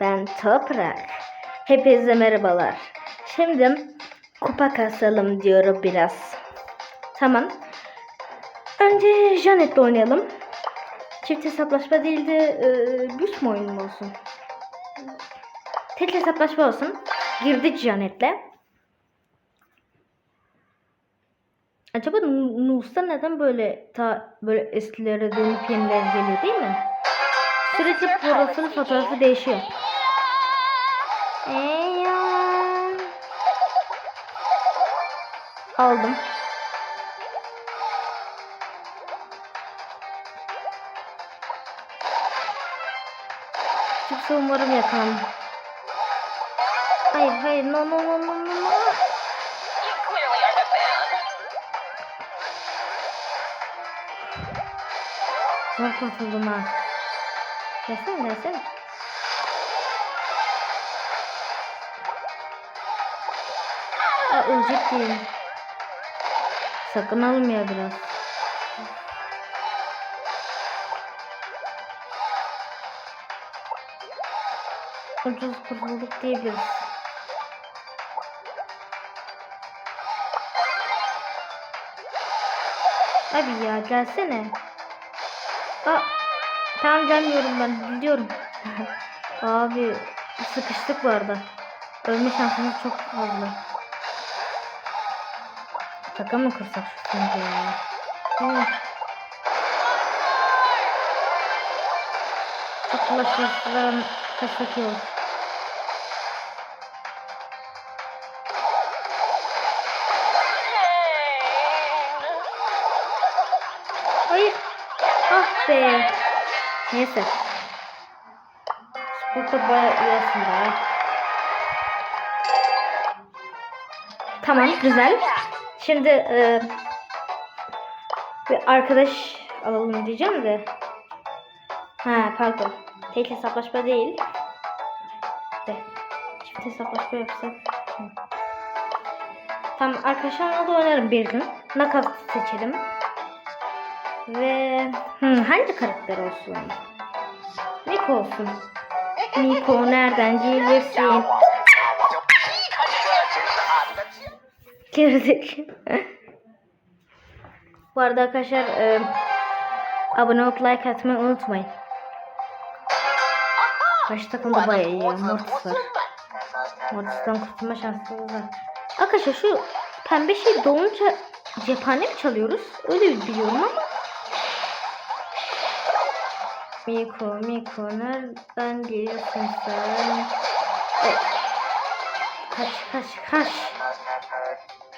Ben Toprak. Hepinize merhabalar. Şimdi kupa kasalım diyorum biraz. Tamam. Önce Janet'le oynayalım. Çift hesaplaşma değil de e, güç mü oyunu olsun? Tek hesaplaşma olsun. Girdik Janet'le. Acaba Nu- Nus'ta neden böyle ta böyle eskilere dönüp yenilere geliyor değil mi? Sürekli profil fotoğrafı değişiyor. Aldım. Kimse umarım yakalanır. Hayır hayır no no no no no. Zor kurtuldum ha. Gelsene gelsene. Aa ölecek değilim. Sakın almaya biraz. Ucuz kurtulduk diyebiliriz. Abi ya gelsene. Aa, tamam gelmiyorum ben gidiyorum. Abi sıkıştık bu arada. Ölme şansımız çok fazla. Şaka mı kırsak şu şimdi ya? Evet. Çok ulaşmasından. Hayır. Ah be. Neyse. Burada bayağı iyi aslında. Tamam güzel. Şimdi e, bir arkadaş alalım diyeceğim de. Ha pardon. Tek hesaplaşma değil. De. Çift hesaplaşma yapsak. Tamam arkadaşlarımla da oynarım bir gün. Nakat seçelim. Ve hı, hangi karakter olsun? Miko olsun. Miko nereden gelirsin? Girdik. Bu arada arkadaşlar e, abone olup like atmayı unutmayın. Karşı takımda bayağı iyi. Mortis var. Mortis'ten kurtulma şansımız var. Arkadaşlar şu pembe şey dolunca cephane mi çalıyoruz? Öyle biliyorum ama. Miko, Miko nereden geliyorsun sen? E, kaç, kaç, kaç.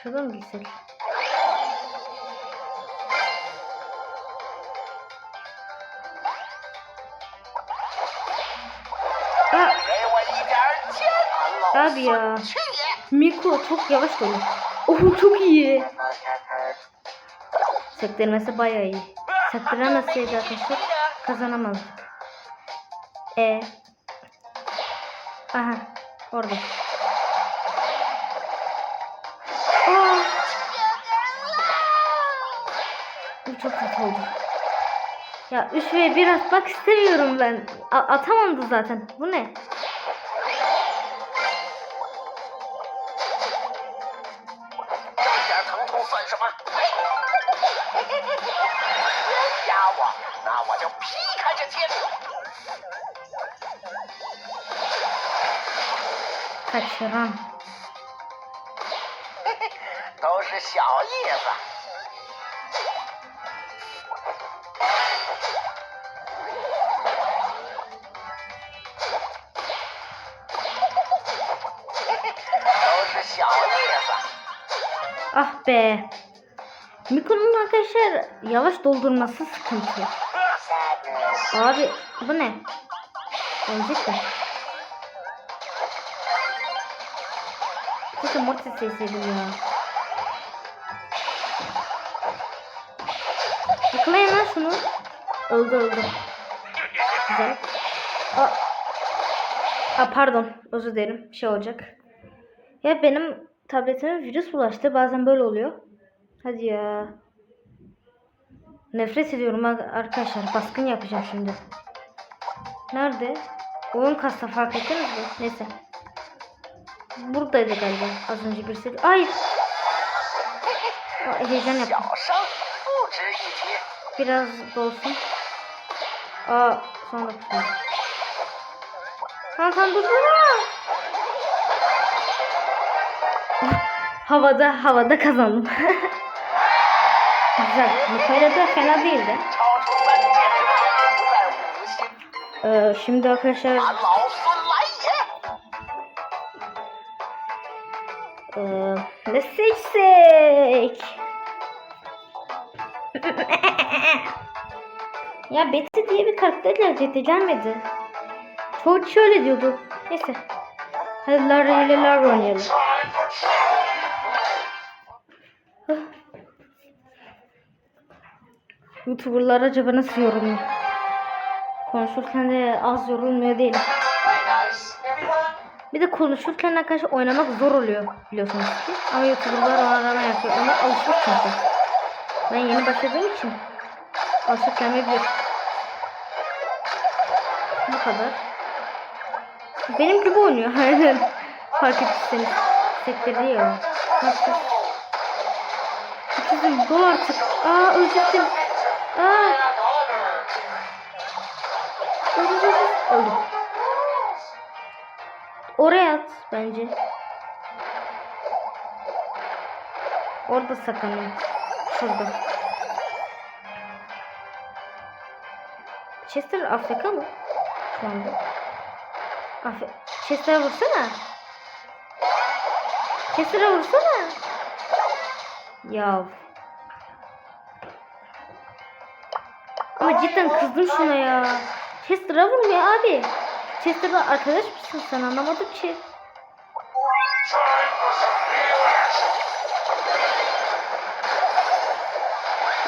Şuradan mı gitsek? Abi ya. Miko çok yavaş dolu. Oh çok iyi. Sektirmesi bayağı iyi. Sektiremezseydi arkadaşlar kazanamazdık. E. Aha orada. oldu. Ya 3 ve 1 atmak istemiyorum ben. A- atamadı zaten. Bu ne? 这点疼痛算什么？压我，那我就劈开这天！ Kaçıran. 都是小意思。 Ah be. Miko'nun arkadaşlar yavaş doldurması sıkıntı. Abi bu ne? Ölecek mi? Keşke Mortis sesiydim ya. Yakalayın lan şunu. Öldü öldü. Güzel. Aa. Aa, pardon özür dilerim. Şey olacak. Ya benim tabletime virüs bulaştı. Bazen böyle oluyor. Hadi ya. Nefret ediyorum arkadaşlar. Baskın yapacağım şimdi. Nerede? Oyun kasta fark ettiniz mi? Neyse. Buradaydı galiba. Az önce bir birisi. Ay! Aa, heyecan yaptım. Biraz dolsun. Aa, sonra kusuyor. Kankan dur dur. havada havada kazandım. Güzel. Nikola da fena değildi. Ee, şimdi arkadaşlar ee, ne seçsek? ya Betty diye bir karakter gelecekti gelmedi. Çoğu şöyle diyordu. Neyse. Hadi Lara ile Lara oynayalım. Youtuberlar acaba nasıl yorumluyor? Konuşurken de az yorulmuyor değil. Bir de konuşurken arkadaşlar oynamak zor oluyor biliyorsunuz ki. Ama YouTuber'lar ona rağmen yapıyor. Onlar alışmış çünkü. Ben yeni başladığım için alışıp gelmeyebilir. Bu kadar. Benim gibi oynuyor. Aynen. Fark ettiyseniz. Sektirdi ya. Ne yapacağız? Kızım dol artık. Aa ölecektim. Bence. Orada saklanıyor. Şurada. Chester Afrika mı? Şu anda. Af Chester'a vursana. Chester'a vursana. Ya. Ama cidden kızdım şuna ya. Chester'a vurmuyor abi. Chester'la arkadaş mısın sen anlamadım ki.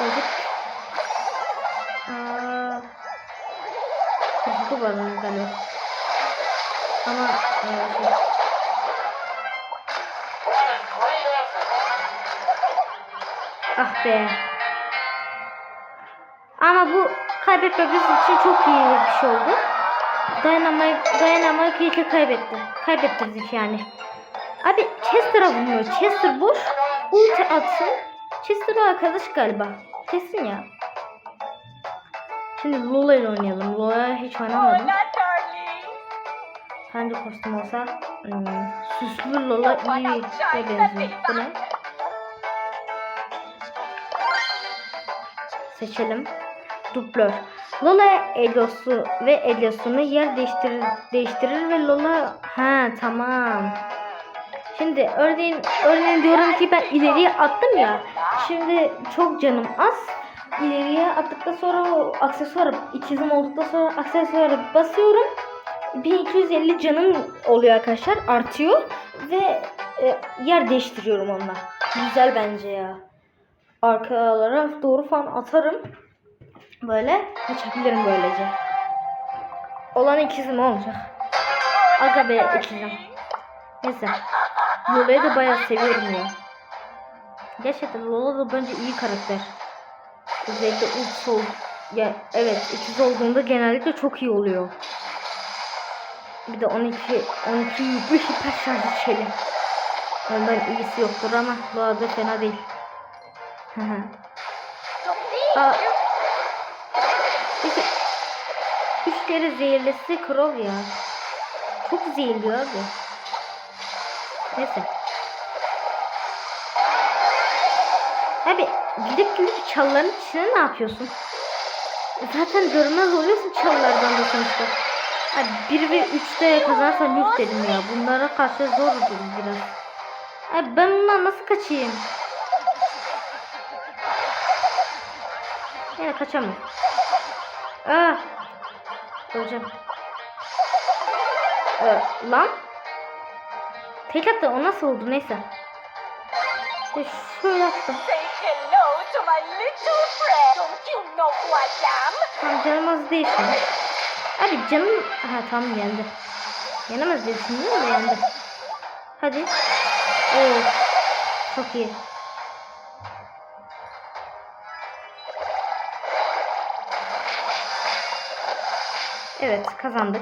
Öldük. Aa, Kızdı bana galiba. Ama e, şey. Ah be. Ama bu kaybetmemiz için çok iyi bir şey oldu. Dayanamayıp dayanamayıp iyi ki kaybetti. Kaybettirdik yani. Abi Chester'a vurmuyor. Chester boş. Ulti atsın. Chester arkadaş galiba. Kesin ya. Şimdi Lola ile oynayalım. Lola hiç oynamadım. Hangi kostüm olsa hmm, süslü Lola iyi de benziyor. Bu ne? Seçelim. Duplör. Lola Elios'u ve Elios'unu yer değiştirir, değiştirir ve Lola ha tamam. Şimdi örneğin örneğin diyorum ki ben ileriye attım ya. Şimdi çok canım az. İleriye attıktan sonra o aksesuarı ikizim olduktan sonra aksesuarı basıyorum. 1250 canım oluyor arkadaşlar artıyor ve e, yer değiştiriyorum onunla. Güzel bence ya. Arkalara doğru falan atarım. Böyle kaçabilirim böylece. Olan ikizim olacak. Aga be ikizim. Neyse. Lola'yı da bayağı seviyorum ya. Gerçekten Lola da bence iyi karakter. Özellikle uç ol. Ya evet ikiz olduğunda genellikle çok iyi oluyor. Bir de 12 12 yüklü hiper şarjı çeli. Ondan iyisi yoktur ama Lola da fena değil. Aa. Peki. Üç kere zehirlisi Krov ya. Çok zehirliyor abi. Neyse. Abi gidip gidip çalıların içine ne yapıyorsun? Zaten görmez oluyorsun çalılardan da sonuçta. Abi 1 ve 3'te kazanırsan yuh dedim ya. Bunlara karşı zor olur biraz. Abi ben bundan nasıl kaçayım? Yine kaçamam. Ah. Öleceğim. Ee, lan. Tek attı o nasıl oldu neyse. E, şöyle am? Tamam canım az değil şimdi. Abi canım... Ha tamam yendi. Yenemez diye düşündüm de yendi. Hadi. Oo. Çok iyi. Evet kazandık.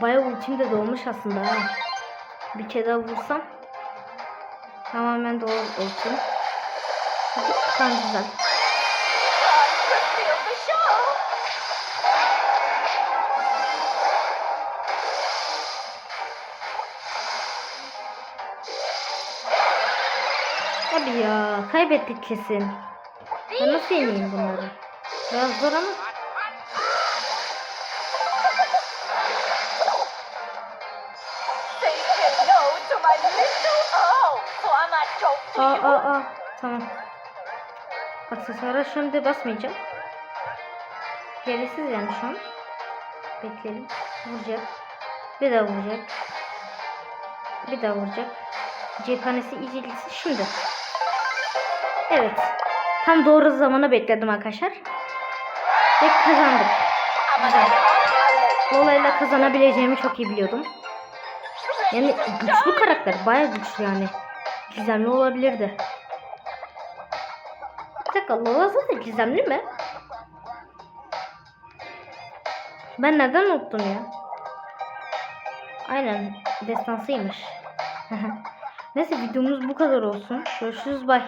Bayağı ultim de dolmuş aslında ha. Bir kere daha vursam. Tamamen doğru olsun. Tamam güzel. Hadi ya kaybettik kesin. Ben nasıl yeneyim bunları? Biraz zor ama. Aa aa aa. Tamam. Aksesuara şimdi basmayacağım. Gereksiz yani şu an. Bekleyelim. Vuracak. Bir daha vuracak. Bir daha vuracak. Cephanesi iyice gitsin şimdi. Evet. Tam doğru zamana bekledim arkadaşlar. Ve kazandık. Güzel. Lola'yla kazanabileceğimi çok iyi biliyordum. Yani güçlü karakter. Baya güçlü yani. Gizemli olabilirdi. Bir dakika Lola zaten gizemli mi? Ben neden unuttum ya? Aynen destansıymış. Neyse videomuz bu kadar olsun. Görüşürüz bay.